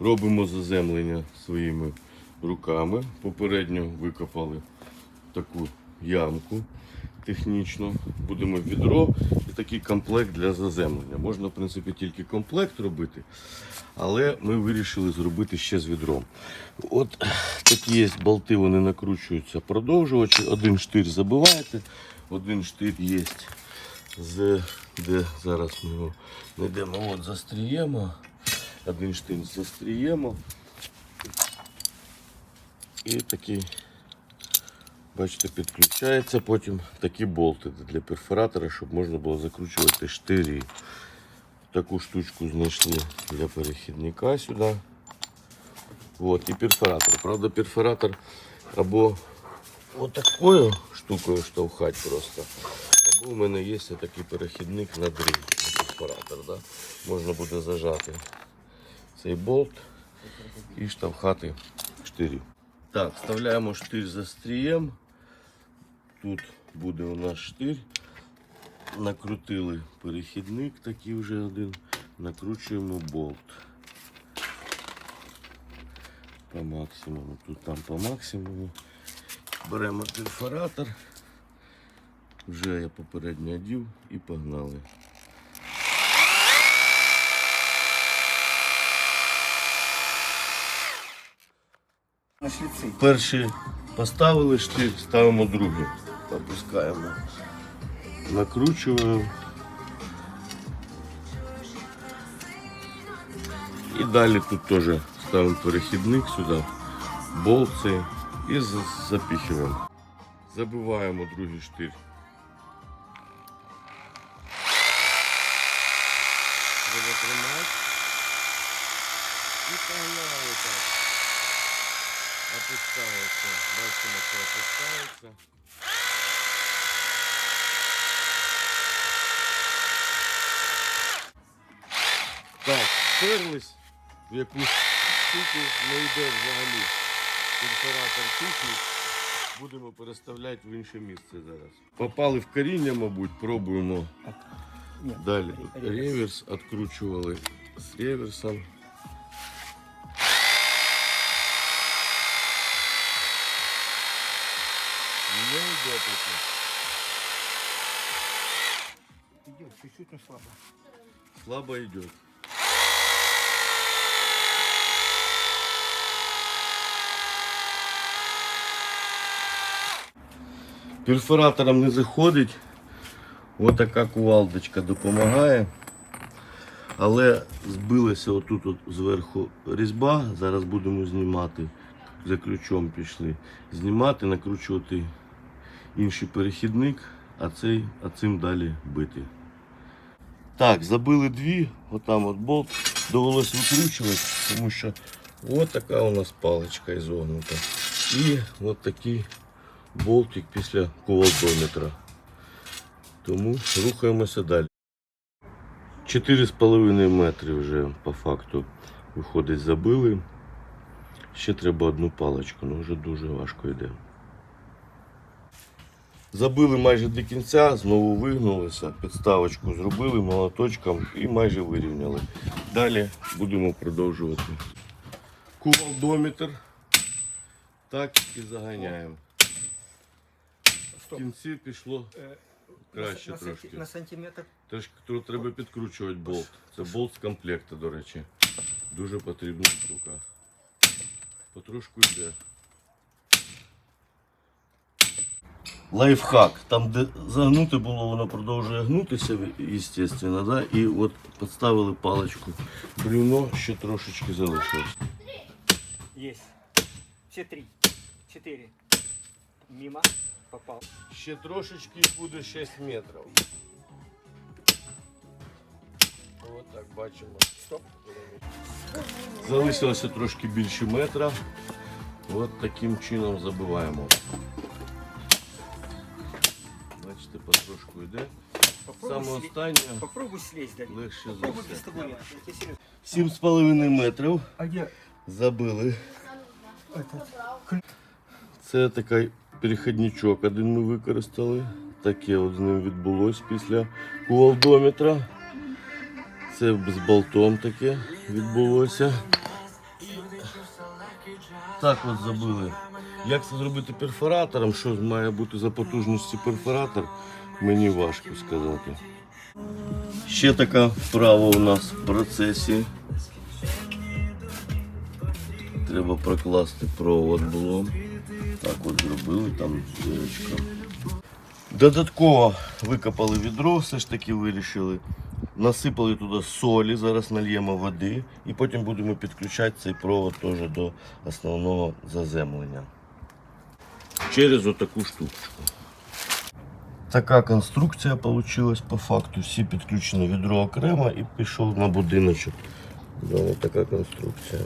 Робимо заземлення своїми руками. Попередньо викопали таку ямку технічно. Будемо відро і такий комплект для заземлення. Можна, в принципі, тільки комплект робити, але ми вирішили зробити ще з відром. От такі є болти, вони накручуються продовжувачі. Один штир забиваєте, один штир є, з, де зараз ми його знайдемо. От застріємо. Один штир застріємо. І такий, бачите, підключається потім такі болти для перфоратора, щоб можна було закручувати штирі. Таку штучку знайшли для перехідника сюди. От, і перфоратор. Правда, перфоратор або отакою штукою штовхати просто. Або у мене є такий перехідник на на перфоратор. Да? Можна буде зажати цей болт і штовхати штирі. Так, вставляємо штир за стрієм. Тут буде у нас штир. Накрутили перехідник, такий вже один. Накручуємо болт. По максимуму. Тут там по максимуму. Беремо перфоратор. Вже я попередньо одів і погнали. Перший поставили штир, ставимо другий. Опускаємо. Накручуємо. І далі тут теж ставимо перехідник сюди, болти і за- запихуємо. Забиваємо другий штир. Треба тримати. І погнали так. Опускається. Бачимо, що опускається. Так, вперлись в якусь штуку, не йде взагалі. Перфоратор тихнуть. Будемо переставляти в інше місце зараз. Попали в коріння, мабуть, пробуємо далі. Реверс. Реверс відкручували з реверсом. Не. Идет, чуть-чуть, но слабо. Слабо йде. Перфоратором не заходить. Ось така кувалдочка допомагає. Але збилася отут от зверху різьба. Зараз будемо знімати. За ключом пішли. Знімати, накручувати інший перехідник, а цей, а цим далі бити. Так, забили дві, отам от болт. Довелось викручувати, тому що от така у нас паличка ізогнута. І от такий болтик після кувалдометра. Тому рухаємося далі. 4,5 метри вже по факту виходить забили. Ще треба одну паличку, ну вже дуже важко йде. Забили майже до кінця, знову вигнулися, підставочку зробили молоточком і майже вирівняли. Далі будемо продовжувати. Кувалдометр. Так і заганяємо. В кінці пішло Э, краще на, трошки. на сантиметр. Трошки треба підкручувати болт. Це болт з комплекту, до речі. Дуже потрібна штука. Потрошку йде. Лайфхак. Там, де загнути було, воно продовжує гнутися, звісно, да? і от підставили паличку. Брівно ще трошечки залишилось. Есть. Все три. Четыре. Мимо. Попал. Ще трошечки буде 6 метрів. Ось так бачимо. Стоп. Залишилося трошки більше метра. От таким чином забиваємо. Бачите, потрошку йде. Попробуй, Саме останнє Попробуй слезть, Давид. легше за Попробуй без все. табурета. Я тебе серьезно. 7,5 метрів А где забили. Це такий перехідничок один ми використали. Таке от з ним відбулось після кувалдометра. Це з болтом таке відбулося. так от забили. Як це зробити перфоратором, що має бути за потужності перфоратор, мені важко сказати. Ще така вправа у нас в процесі. Треба прокласти провод було. Так от зробили, там дірочка. Додатково викопали відро, все ж таки вирішили. Насипали туди солі, зараз нальємо води і потім будемо підключати цей провод теж до основного заземлення. Через отаку штучку. Така конструкція вийшла по факту. Всі підключені відро окремо і пішов на будиночок. Ось така конструкція.